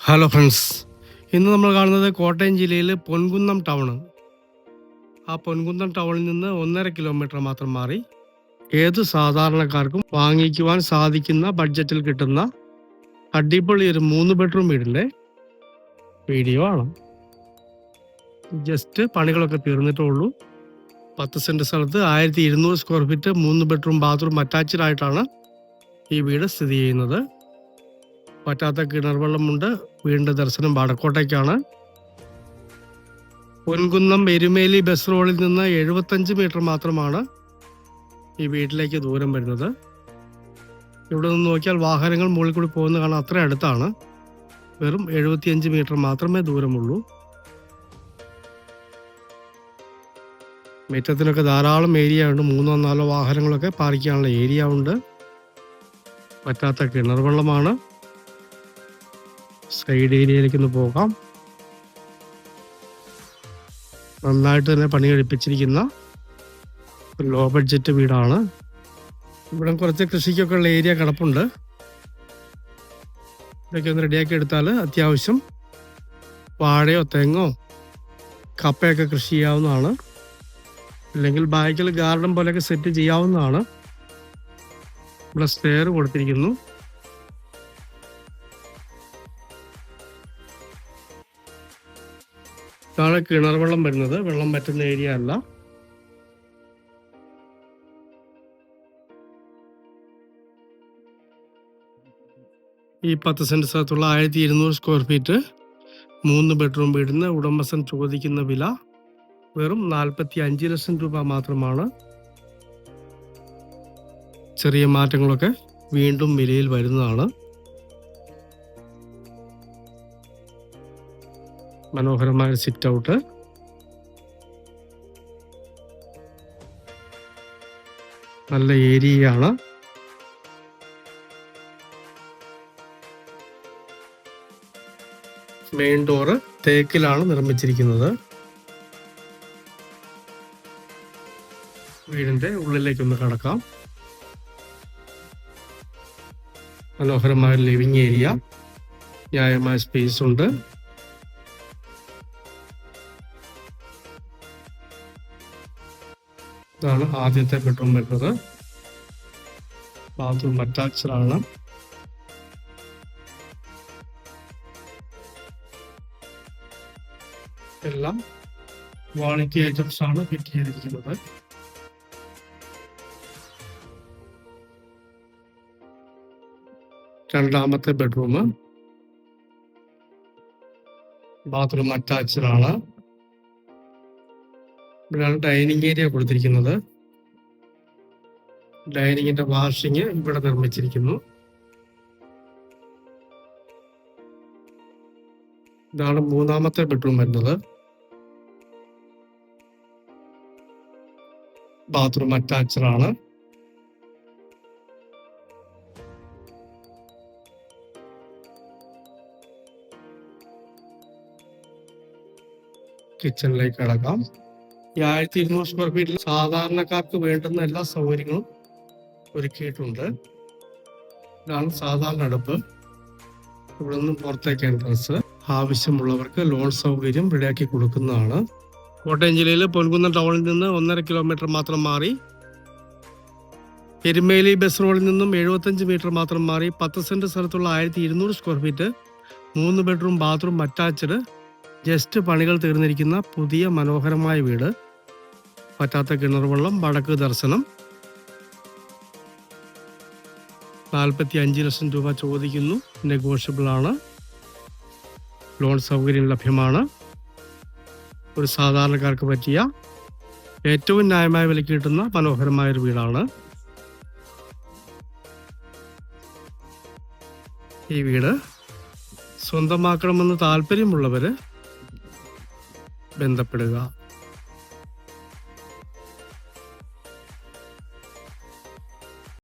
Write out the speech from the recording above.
Hello friends ഇന്ന് നമ്മൾ കാണുന്നത് കോട്ടയം ജില്ലയിൽ പൊൻകുന്നം ടൗൺ ആ പൊൻകുന്നം ടൗണിൽ നിന്ന് ഒന്നര കിലോമീറ്റർ മാത്രം മാറി ഏത് സാധാരണക്കാർക്കും വാങ്ങിക്കുവാൻ സാധിക്കുന്ന ബഡ്ജറ്റിൽ കിട്ടുന്ന അടിപൊളി ഒരു മൂന്ന് ബെഡ്റൂം വീടിന്റെ വീഡിയോ ആണ്. ജസ്റ്റ് പണികളൊക്കെ തീർന്നിട്ടേ ഉള്ളൂ പത്ത് സെന്റ് സ്ഥലത്ത് ആയിരത്തി ഇരുന്നൂറ് സ്ക്വയർ ഫീറ്റ് മൂന്ന് ബെഡ്റൂം ബാത്റൂം അറ്റാച്ച്ഡ് ആയിട്ടാണ് ഈ വീട് സ്ഥിതി ചെയ്യുന്നത്. പറ്റാത്ത കിണർ വെള്ളമുണ്ട് വീടിന്റെ ദർശനം വടക്കോട്ടേക്കാണ്. പൊൻകുന്നം എരുമേലി ബസ് റോഡിൽ നിന്ന് എഴുപത്തഞ്ച് മീറ്റർ മാത്രമാണ് ഈ വീട്ടിലേക്ക് ദൂരം വരുന്നത്. ഇവിടെ നിന്ന് നോക്കിയാൽ വാഹനങ്ങൾ മുകളിൽ കൂടി പോകുന്ന കാണാൻ അത്ര അടുത്താണ്. വെറും എഴുപത്തിയഞ്ച് മീറ്റർ മാത്രമേ ദൂരമുള്ളൂ. മുറ്റത്തിനൊക്കെ ധാരാളം ഏരിയ ഉണ്ട്. മൂന്നോ നാലോ വാഹനങ്ങളൊക്കെ പാർക്ക് ചെയ്യാനുള്ള ഏരിയ ഉണ്ട്. പറ്റാത്ത കിണർ വെള്ളമാണ് സൈഡ് ഏരിയയിലേക്ക് ഒന്ന് പോകാം. നന്നായിട്ട് തന്നെ പണി കഴിപ്പിച്ചിരിക്കുന്ന ഒരു ലോ ബഡ്ജറ്റ് വീടാണ്. ഇവിടെ കുറച്ച് കൃഷിക്കൊക്കെ ഉള്ള ഏരിയ കിടപ്പുണ്ട്. ഇതൊക്കെ ഒന്ന് റെഡിയാക്കി എടുത്താൽ അത്യാവശ്യം വാഴയോ തെങ്ങോ കപ്പയൊക്കെ കൃഷി ചെയ്യാവുന്നതാണ്. അല്ലെങ്കിൽ ബാക്കിൽ ഗാർഡൻ പോലെയൊക്കെ സെറ്റ് ചെയ്യാവുന്നതാണ്. ഇവിടെ സ്റ്റെയർ കൊടുത്തിരിക്കുന്നു. ഇതാണ് കിണർ വെള്ളം വരുന്നത് വെള്ളം പറ്റുന്ന ഏരിയ അല്ല. ഈ പത്ത് സെന്റ് സ്ഥലത്തുള്ള ആയിരത്തി ഇരുന്നൂറ് സ്ക്വയർ ഫീറ്റ് മൂന്ന് ബെഡ്റൂം വീടിന് ഉടമസ്ഥൻ ചോദിക്കുന്ന വില വെറും നാൽപ്പത്തി അഞ്ച് ലക്ഷം രൂപ മാത്രമാണ്. ചെറിയ മാറ്റങ്ങളൊക്കെ വീണ്ടും വിലയിൽ വരുന്നതാണ്. മനോഹരമായ സിറ്റ് ഔട്ട് നല്ല ഏരിയയാണ്. മെയിൻ ഡോറ് തേക്കിലാണ് നിർമ്മിച്ചിരിക്കുന്നത്. വീടിന്റെ ഉള്ളിലേക്കൊന്ന് കടക്കാം. മനോഹരമായ ലിവിങ് ഏരിയ ന്യായമായ സ്പേസ് ഉണ്ട്. ഇതാണ് ആദ്യത്തെ ബെഡ്റൂം വരുന്നത്. ബാത്റൂം അറ്റാച്ച്ഡ് ആണ്. എല്ലാം ക്വാളിറ്റി ഐറ്റംസ് ആണ് ഫിറ്റ് ചെയ്തിരിക്കുന്നത്. രണ്ടാമത്തെ ബെഡ്റൂം ബാത്റൂം അറ്റാച്ച്ഡ് ആണ്. ഇവിടെയാണ് ഡൈനിങ് ഏരിയ കൊടുത്തിരിക്കുന്നത്. ഡൈനിങ്ങിന്റെ വാഷിങ് ഇവിടെ നിർമ്മിച്ചിരിക്കുന്നു. ഇതാണ് മൂന്നാമത്തെ ബെഡ്റൂം വരുന്നത്. ബാത്റൂം അറ്റാച്ച്ഡ് ആണ്. കിച്ചണിലേക്ക് കിടക്കാം. ഈ ആയിരത്തി ഇരുന്നൂറ് സ്ക്വയർ ഫീറ്റിൽ സാധാരണക്കാർക്ക് വേണ്ടുന്ന എല്ലാ സൗകര്യങ്ങളും ഒരുക്കിയിട്ടുണ്ട്. ഇതാണ് സാധാരണ അടുപ്പ് ഇവിടെ നിന്നും പുറത്തേക്ക് എൻട്രൻസ് ആവശ്യമുള്ളവർക്ക് ലോൺ സൗകര്യം റെഡിയാക്കി കൊടുക്കുന്നതാണ്. കോട്ടയം ജില്ലയിൽ പൊൻകുന്നം ടൗണിൽ നിന്ന് ഒന്നര കിലോമീറ്റർ മാത്രം മാറി. എരുമേലി ബസ് റോഡിൽ നിന്നും എഴുപത്തഞ്ച് മീറ്റർ മാത്രം മാറി. പത്ത് സെന്റ് സ്ഥലത്തുള്ള ആയിരത്തി ഇരുന്നൂറ് സ്ക്വയർ ഫീറ്റ് മൂന്ന് ബെഡ്റൂം ബാത്റൂം അറ്റാച്ച്ഡ് ജസ്റ്റ് പണികൾ തീർന്നിരിക്കുന്ന പുതിയ മനോഹരമായ വീട്. പറ്റാത്ത കിണർ വെള്ളം വടക്ക് ദർശനം. നാൽപ്പത്തി അഞ്ച് ലക്ഷം രൂപ ചോദിക്കുന്നു. നെഗോഷ്യബിൾ ആണ്. ലോൺ സൗകര്യം ലഭ്യമാണ്. ഒരു സാധാരണക്കാർക്ക് പറ്റിയ ഏറ്റവും ന്യായമായ വിലയ്ക്ക് കിട്ടുന്ന മനോഹരമായ ഒരു വീടാണ്. ഈ വീട് സ്വന്തമാക്കണമെന്ന് താല്പര്യമുള്ളവര് ബന്ധപ്പെടുക.